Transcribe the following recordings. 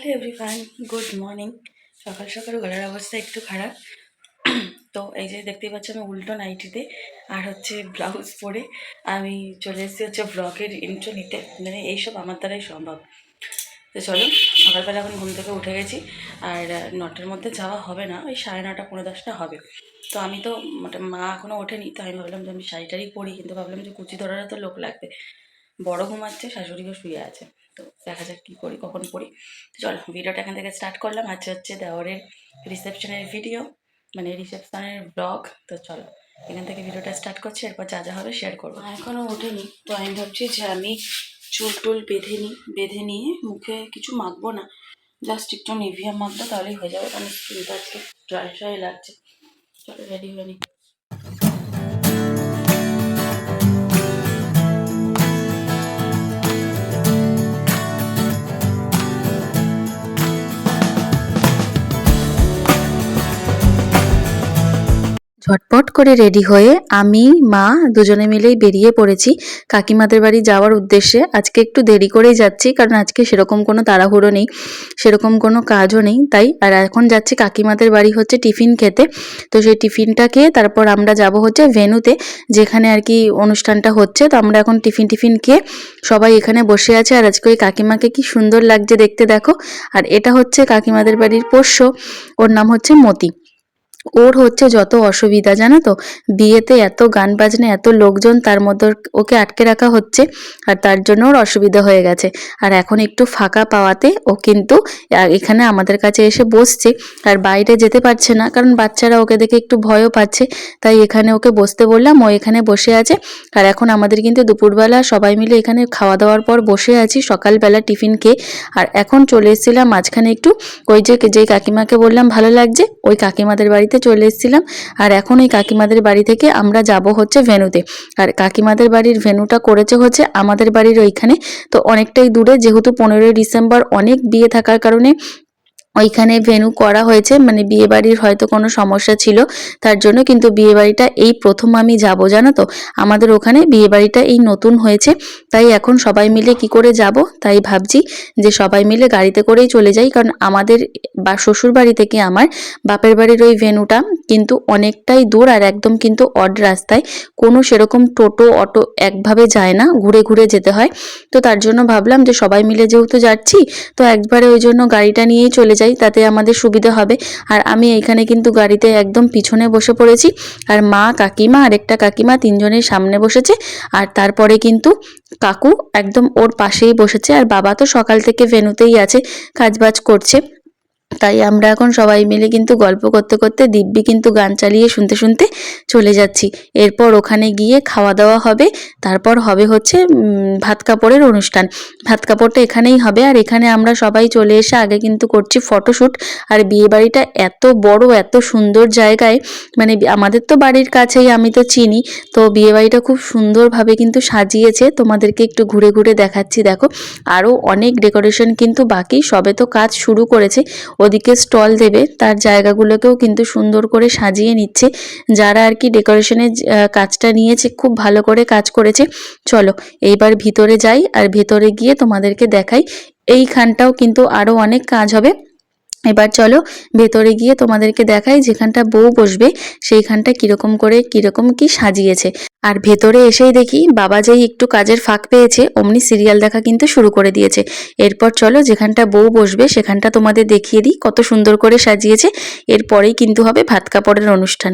Hello everyone, good morning. সকাল সকাল গলার অবস্থা একটু খারাপ। তো এই যে দেখতেই পাচ্ছি আমি উল্টো নাইটিতে, আর হচ্ছে ব্লাউজ পরে আমি চলে এসেছি হচ্ছে ব্লগের ইন্ট্রো নিতে। মানে এইসব আমার দ্বারাই সম্ভব। তো চলো, সকালবেলা এখন ঘুম থেকে উঠে গেছি, আর নটার মধ্যে যাওয়া হবে না, ওই সাড়ে নটা পনেরো দশটা হবে। তো আমি তো মা এখনও ওঠেনি, তো আমি ভাবলাম যে আমি শাড়ি টাড়ি পরি, কিন্তু ভাবলাম যে কুচি ধরারও তো লোক লাগবে। বড় ঘুমাচ্ছে, শাশুড়িও শুয়ে আছে। তো দেখা যাক কী করি, কখন করি। চলো, ভিডিওটা এখান থেকে স্টার্ট করলাম। আজকে হচ্ছে দেওয়ারের রিসেপশনের ভিডিও মানে রিসেপশনের ব্লগ তো চলো, এখান থেকে ভিডিওটা স্টার্ট করছি, এরপর যা যা হবে শেয়ার করব। এখনও ওঠেনি। তো আমি ভাবছি যে আমি চুল টুল বেঁধে নিই বেঁধে নিয়ে মুখে কিছু মাখবো না। জাস্ট একটু নিভিয়া মাখবো, তাহলেই হয়ে যাবে। কারণ স্কিনটা আজকে ড্রাই ড্রাই লাগছে। চলো রেডি হয়ে নিই ঝটপট করে রেডি হয়ে আমি, মা দুজনে মিলেই বেরিয়ে পড়েছি কাকিমাদের বাড়ি যাওয়ার উদ্দেশ্যে। আজকে একটু দেরি করেই যাচ্ছি কারণ আজকে সেরকম কোনো তাড়াহুড়ো নেই, সেরকম কোনো কাজও নেই। তাই আর এখন যাচ্ছি কাকিমাদের বাড়ি হচ্ছে টিফিন খেতে। তো সেই টিফিনটা খেয়ে তারপর আমরা যাব হচ্ছে ভেনুতে, যেখানে আর কি অনুষ্ঠানটা হচ্ছে। তো আমরা এখন টিফিন টিফিন খেয়ে সবাই এখানে বসে আছে। আর আজকে ওই কাকিমাকে কি সুন্দর লাগছে দেখতে দেখো। আর এটা হচ্ছে কাকিমাদের বাড়ির পোষ্য। ওর নাম হচ্ছে মতি। ওর হচ্ছে যত অসুবিধা, জানো তো? বিয়েতে এত গান বাজনা, এত লোকজন, তার মধ্যে ওকে আটকে রাখা হচ্ছে, আর তার জন্য ওর অসুবিধা হয়ে গেছে। আর এখন একটু ফাঁকা পাওয়াতে ও কিন্তু এখানে আমাদের কাছে এসে বসছে, আর বাইরে যেতে পারছে না, কারণ বাচ্চারা ওকে দেখে একটু ভয়ও পাচ্ছে। তাই এখানে ওকে বসতে বললাম, ও এখানে বসে আছে। আর এখন আমাদের কিন্তু দুপুরবেলা সবাই মিলে এখানে খাওয়া দাওয়ার পর বসে আছি, সকালবেলা টিফিন খেয়ে। আর এখন চলে এসেছিলাম মাঝখানে একটু, ওই যে যে কাকিমাকে বললাম, ভালো লাগছে? ওই কাকিমাদের বাড়িতে চলে এসেছিলাম। আর এখন এই কাকিমাদের বাড়ি থেকে আমরা যাব হচ্ছে ভেনুতে। আর কাকিমাদের বাড়ির ভেনুটা করেছে হচ্ছে আমাদের বাড়ির ওইখানে। তো অনেকটাই দূরে, যেহেতু পনেরোই ডিসেম্বর অনেক বিয়ে থাকার কারণে ওইখানে ভেনু করা হয়েছে মানে বিয়ে বাড়ির হয়তো কোনো সমস্যা ছিল, তার জন্য কিন্তু বিয়ে বাড়িটা এই প্রথম আমি যাব, জানো তো? আমাদের ওখানে বিয়ে বাড়িটা এই নতুন হয়েছে, তাই এখন সবাই মিলে কি করে যাব? তাই ভাবছি যে সবাই মিলে গাড়িতে করেই চলে যাই, কারণ আমাদের বা শ্বশুর বাড়ি থেকে আমার বাপের বাড়ির ওই ভেনুটা কিন্তু অনেকটাই দূর আর একদম কিন্তু অড রাস্তায়। কোনো সেরকম টোটো, অটো একভাবে যায় না, ঘুরে ঘুরে যেতে হয়। তো তার জন্য ভাবলাম যে সবাই মিলে যেহেতু যাচ্ছি, তো একবারে ওই জন্য গাড়িটা নিয়েই চলে যাই, তাতে আমাদের সুবিধা হবে। আর আমি এইখানে কিন্তু গাড়িতে একদম পিছনে বসে পড়েছি। আর মা কাকিমা আর একটা কাকিমা তিনজনের সামনে বসেছে। আর তারপরে কিন্তু কাকু একদম ওর পাশেই বসেছে। আর বাবা তো সকাল থেকে ভেনুতেই আছে, কাজবাজ করছে। তাই আমরা এখন সবাই মিলে কিন্তু গল্প করতে করতে দিব্যি কিন্তু গান চালিয়ে শুনতে শুনতে চলে যাচ্ছি। এরপর ওখানে গিয়ে খাওয়া দাওয়া হবে, তারপর হবে হচ্ছে ভাত কাপড়ের অনুষ্ঠান। ভাত কাপড়টা এখানেই হবে আর এখানে আমরা সবাই চলে এসে আগে কিন্তু করছি ফটোশ্যুট আর বিয়ে বাড়িটা এত বড়, এত সুন্দর জায়গায় মানে আমাদের তো বাড়ির কাছেই, আমি তো চিনি, তো বিয়ে বাড়িটা খুব সুন্দরভাবে কিন্তু সাজিয়েছে। তোমাদেরকে একটু ঘুরে ঘুরে দেখাচ্ছি, দেখো। আরও অনেক ডেকোরেশন কিন্তু বাকি, সবে তো কাজ শুরু করেছে। ওদিকে স্টল দেবে, তার জায়গাগুলোকেও কিন্তু সুন্দর করে সাজিয়ে নিচ্ছে। যারা আর কি ডেকোরেশনের কাজটা নিয়েছে, খুব ভালো করে কাজ করেছে, চলো এইবার ভিতরে যাই আর ভেতরে গিয়ে তোমাদেরকে দেখাই। এইখানটাও কিন্তু আরও অনেক কাজ হবে। এবার চলো ভেতরে গিয়ে তোমাদেরকে দেখাই যেখানটা বউ বসবে, সেইখানটা কীরকম করে, কীরকম কি সাজিয়েছে। আর ভেতরে এসেই দেখি বাবা যেই একটু কাজের ফাঁক পেয়েছে, অমনি সিরিয়াল দেখা কিন্তু শুরু করে দিয়েছে। এরপর চলো যেখানটা বউ বসবে, সেখানটা তোমাদের দেখিয়ে দিই কত সুন্দর করে সাজিয়েছে। এরপরেই কিন্তু হবে ভাত কাপড়ের অনুষ্ঠান।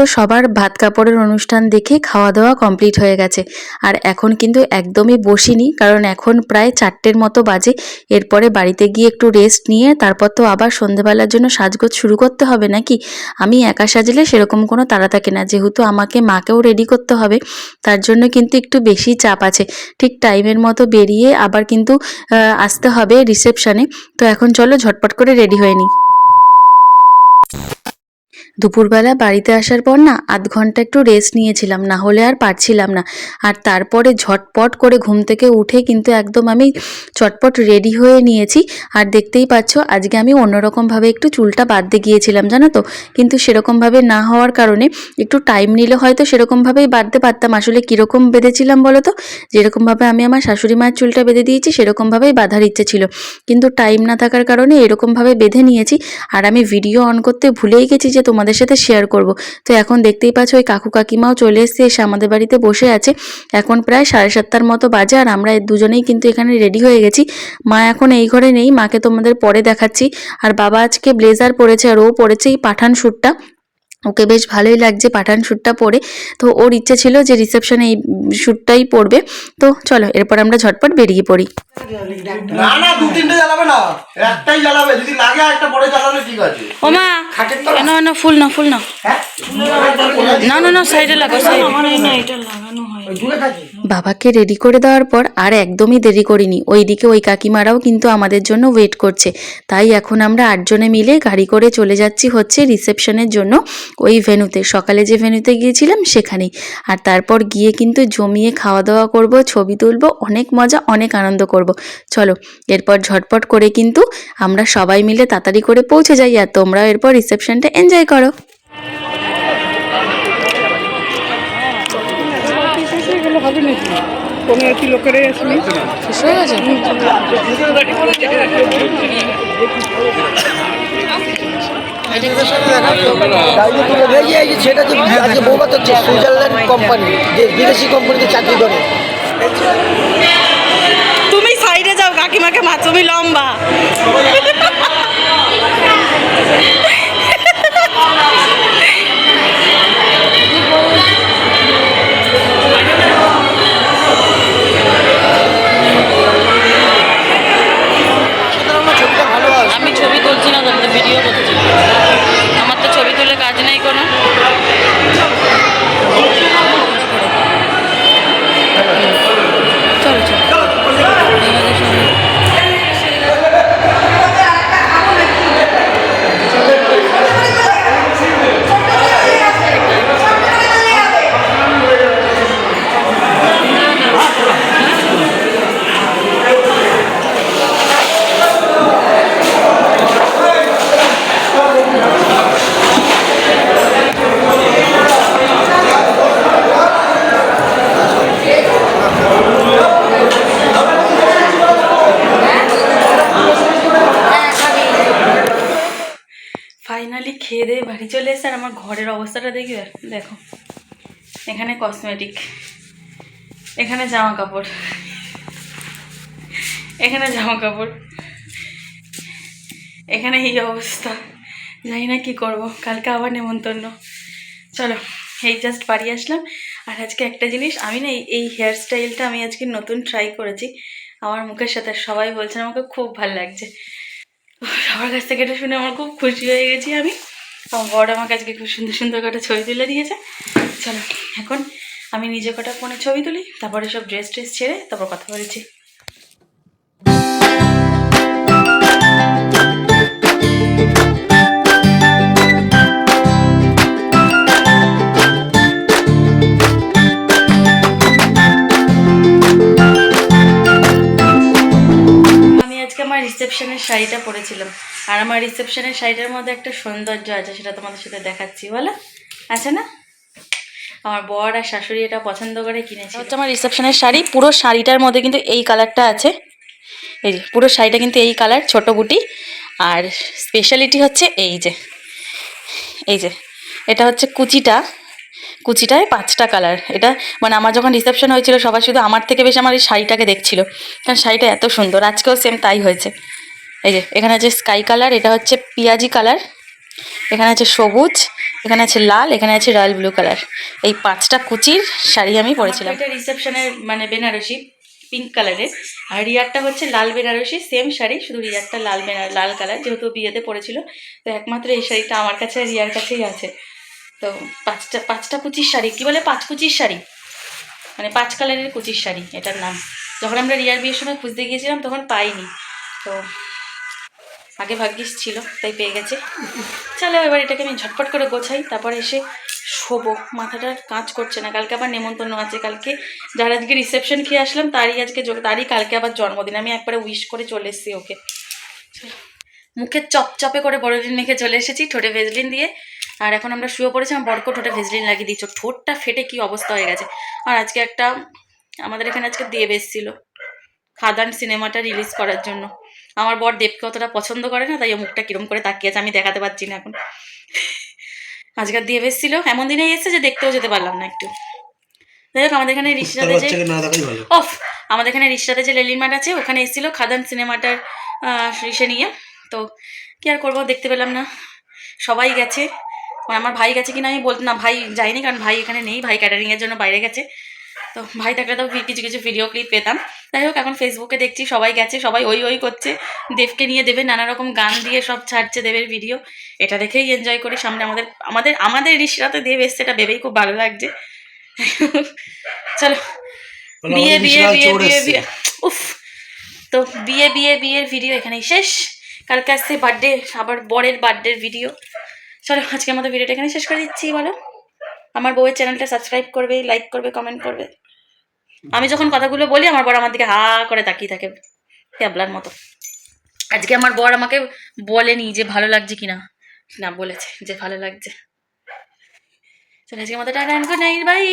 তো সবার ভাত কাপড়ের অনুষ্ঠান দেখে খাওয়া দাওয়া কমপ্লিট হয়ে গেছে। আর এখন কিন্তু একদমই বসিনি, কারণ এখন প্রায় চারটের মতো বাজে। এরপরে বাড়িতে গিয়ে একটু রেস্ট নিয়ে তারপর তো আবার সন্ধেবেলার জন্য সাজগোজ শুরু করতে হবে নাকি? আমি একা সাজলে সেরকম কোনো তাড়া থাকে না, যেহেতু আমাকে মাকেও রেডি করতে হবে। তার জন্য কিন্তু একটু বেশি চাপ আছে। ঠিক টাইমের মতো বেরিয়ে আবার কিন্তু আসতে হবে রিসেপশানে তো এখন চলো ঝটপট করে রেডি হয়ে নিই। দুপুরবেলা বাড়িতে আসার পর না আধ ঘণ্টা একটু রেস্ট নিয়েছিলাম, না হলে আর পারছিলাম না। আর তারপরে ঝটপট করে ঘুম থেকে উঠে কিন্তু একদম আমি চটপট রেডি হয়ে নিয়েছি। আর দেখতেই পাচ্ছ, আজকে আমি অন্যরকমভাবে একটু চুলটা বাঁধতে গিয়েছিলাম, জানো তো? কিন্তু সেরকমভাবে না হওয়ার কারণে একটু টাইম নিলে হয়তো সেরকমভাবেই বাঁধতে পারতাম। আসলে কীরকম বেঁধেছিলাম বলো তো? যেরকমভাবে আমি আমার শাশুড়ি মায়ের চুলটা বেঁধে দিয়েছি সেরকমভাবেই বাঁধার ইচ্ছে ছিল। কিন্তু টাইম না থাকার কারণে এরকমভাবে বেঁধে নিয়েছি। আর আমি ভিডিও অন করতে ভুলেই গেছি যে তোমাদের সাথে শেয়ার করব। তো এখন দেখতেই পাচ্ছ ওই কাকু কাকিমাও চলে এসছে, এসে আমাদের বাড়িতে বসে আছে। এখন প্রায় সাড়ে সাতটার মতো বাজে আর আমরা দুজনেই কিন্তু এখানে রেডি হয়ে গেছি। মা এখন এই ঘরে নেই, মাকে তোমাদের পরে দেখাচ্ছি। আর বাবা আজকে ব্লেজার পরেছে আর ও পরেছে এই পাঠান স্যুটটা ওকে বেশ ভালোই লাগছে পাঠান শ্যুটটা পরে। তো ওর ইচ্ছে ছিল যে রিসেপশনে এই শ্যুটটাই পরবে তো চলো এরপর আমরা ঝটপট বেরিয়ে পড়ি। না না দু তিনটে জ্বালাবে না। একটাই জ্বালাবে। যদি লাগে একটা পরে জ্বালালে ঠিক আছে। ওমা না না ফুল না ফুল না হ্যাঁ? না না না সাইডে লাগাও সাইডে। না এটা লাগানো হয়। বাবাকে রেডি করে দেওয়ার পর আর একদমই দেরি করিনি। ওইদিকে ওই কাকিমারাও কিন্তু আমাদের জন্য ওয়েট করছে। তাই এখন আমরা আটজনে মিলে গাড়ি করে চলে যাচ্ছি হচ্ছে রিসেপশনের জন্য ওই ভেনুতে সকালে যে ভেনুতে গিয়েছিলাম সেখানেই। আর তারপর গিয়ে কিন্তু জমিয়ে খাওয়া দাওয়া করব, ছবি তুলব, অনেক মজা, অনেক আনন্দ করব। চলো, এরপর ঝটপট করে কিন্তু আমরা সবাই মিলে তাড়াতাড়ি করে পৌঁছে যাই। আর তোমরাও এরপর রিসেপশনটা এনজয় করো। পনেরো একটি করে আসলি শেষ হয়ে গেছে? সেটা যে আজকে বৌবাত হচ্ছে সুইজারল্যান্ড কোম্পানি যে বিদেশি কোম্পানিতে চাকরি করে। তুমি সাইডে যাও কাকিমাকে মা তুমি লম্বা। ভিডিও করছি আমার তো ছবি তুলে কাজ নেই কোনো। কসমেটিক এখানে জামা কাপড়। এখানে জামা কাপড়। এখানে এই অবস্থা। জানি না কি করব, কালকে আবার নেমন্তন্ন। চলো, এই জাস্ট বাড়ি আসলাম। আর আজকে একটা জিনিস, আমি না এই- হেয়ার স্টাইলটা আমি আজকে নতুন ট্রাই করেছি। আমার মুখের সাথে সবাই বলছেন আমাকে খুব ভালো লাগছে। সবার কাছ থেকে এটা শুনে আমার খুব খুশি হয়ে গেছি আমি। আমার বড় আমাকে আজকে খুব সুন্দর সুন্দর কটা ছবি তুলে দিয়েছে। চলো, এখন আমি নিজে কটা ফোনে ছবি তুলি, তারপরে সব ড্রেস ট্রেস ছেড়ে তারপর কথা বলেছি। রিসেপশনের শাড়িটা পরেছিলাম। আর আমার রিসেপশনের শাড়িটার মধ্যে একটা সৌন্দর্য আছে, সেটা তোমাদের সাথে দেখাচ্ছি, বলো? আছে না? আমার বর আর শাশুড়ি এটা পছন্দ করে কিনেছে হচ্ছে আমার রিসেপশনের শাড়ি। পুরো শাড়িটার মধ্যে কিন্তু এই কালারটা আছে। এই যে, পুরো শাড়িটা কিন্তু এই কালার, ছোট বুটি। আর স্পেশালিটি হচ্ছে এই যে এই যে, এটা হচ্ছে কুচিটা। কুচিটায় পাঁচটা কালার। এটা মানে আমার যখন রিসেপশন হয়েছিল, সবাই শুধু আমার থেকে বেশি আমার এই শাড়িটাকে দেখছিল। কারণ শাড়িটা এত সুন্দর, আজকেও সেম তাই হয়েছে। এই যে, এখানে আছে স্কাই কালার এটা হচ্ছে পিয়াজি কালার এখানে আছে সবুজ এখানে আছে লাল এখানে আছে রয়্যাল ব্লু কালার। এই পাঁচটা কুচির শাড়ি আমি পরেছিলাম। এটা রিসেপশনের মানে বেনারসি পিঙ্ক কালারের। আর রিয়ারটা হচ্ছে লাল বেনারসি সেম শাড়ি শুধু রিয়ারটা লাল বেনার লাল কালার যেহেতু বিয়েতে পড়েছিল তো একমাত্র এই শাড়িটা আমার কাছে রিয়ার কাছেই আছে। তো পাঁচটা পাঁচটা কুচির শাড়ি কি বলে পাঁচ কুচির শাড়ি? মানে পাঁচ কালারের কুচির শাড়ি এটার নাম। যখন আমরা রিয়ার বিয়ের সময় খুঁজতে গিয়েছিলাম তখন পাইনি। তো আগে ভাগ্যিস ছিল, তাই পেয়ে গেছে। চলো এবার এটাকে আমি ঝটপট করে গোছাই, তারপরে এসে শোবো। মাথাটা কাজ করছে না, কালকে আবার নেমন্তন্ন আছে, কালকে যার আজকে রিসেপশন খেয়ে আসলাম, তারই আজকে তারই কালকে আবার জন্মদিন, আমি একবারে উইশ করে চলে এসেছি ওকে। মুখে চপচপে করে বড়দিন মেখে চলে এসেছি, ঠোঁটে ভেজলিন দিয়ে। আর এখন আমরা শুয়ে পড়েছি, আমার বড়কো ঠোঁটে ভেজলিন লাগিয়ে দিচ্ছ ঠোঁটটা ফেটে কি অবস্থা হয়ে গেছে। আর আজকে একটা, আমাদের এখানে আজকে দেব এসেছিল। খাদান সিনেমাটা রিলিজ করার জন্য। আমার বর দেবকে অতটা পছন্দ করে না তাই মুখটা কিরম করে তাকিয়েছে আমি দেখাতে পারছি না এখন। আজকাল দেব এসেছিল এমন দিনে এসেছে যে দেখতেও যেতে পারলাম না একটু। যাই হোক আমাদের এখানে রিক্সাতে যে অফ আমাদের এখানে রিক্সাতে যে লেলিন মাঠ আছে ওখানে এসেছিল খাদান সিনেমাটার ইসে নিয়ে। তো কি আর করব দেখতে পেলাম না। সবাই গেছে। আমার ভাই গেছে কিনা আমি বলতে না ভাই যাইনি কারণ ভাই এখানে নেই ভাই ক্যাটারিংয়ের জন্য বাইরে গেছে। তো ভাই থাকলে তো কিছু কিছু ভিডিও ক্লিপ পেতাম। যাই হোক এখন ফেসবুকে দেখছি সবাই গেছে সবাই ওই ওই করছে। দেবকে নিয়ে দেবে নানা রকম গান দিয়ে সব ছাড়ছে দেবের ভিডিও এটা দেখেই এনজয় করি সামনে আমাদের আমাদের আমাদের রিসরাতে দেব এসছে এটা ভেবেই খুব ভালো লাগছে। চলো বিয়ে বিয়ে বিয়ে বিয়ে বিয়ে। উফ তো বিয়ে বিয়ে বিয়ের ভিডিও এখানেই শেষ। কালকে আসছে বার্থডে আবার বরের বার্থডের ভিডিও চলো আজকে আমাদের ভিডিওটা এখানে শেষ করে দিচ্ছি বলো। আমার বউয়ের চ্যানেলটা সাবস্ক্রাইব করবে লাইক করবে কমেন্ট করবে। আমি যখন কথাগুলো বলি, আমার বর আমার দিকে হা করে তাকিয়ে থাকে ক্যাবলার মতো। আজকে আমার বর আমাকে বলেনি যে ভালো লাগছে কিনা। না, বলেছে যে ভালো লাগছে। চলে আজকে মতো টাটা গুড নাইট, বাই।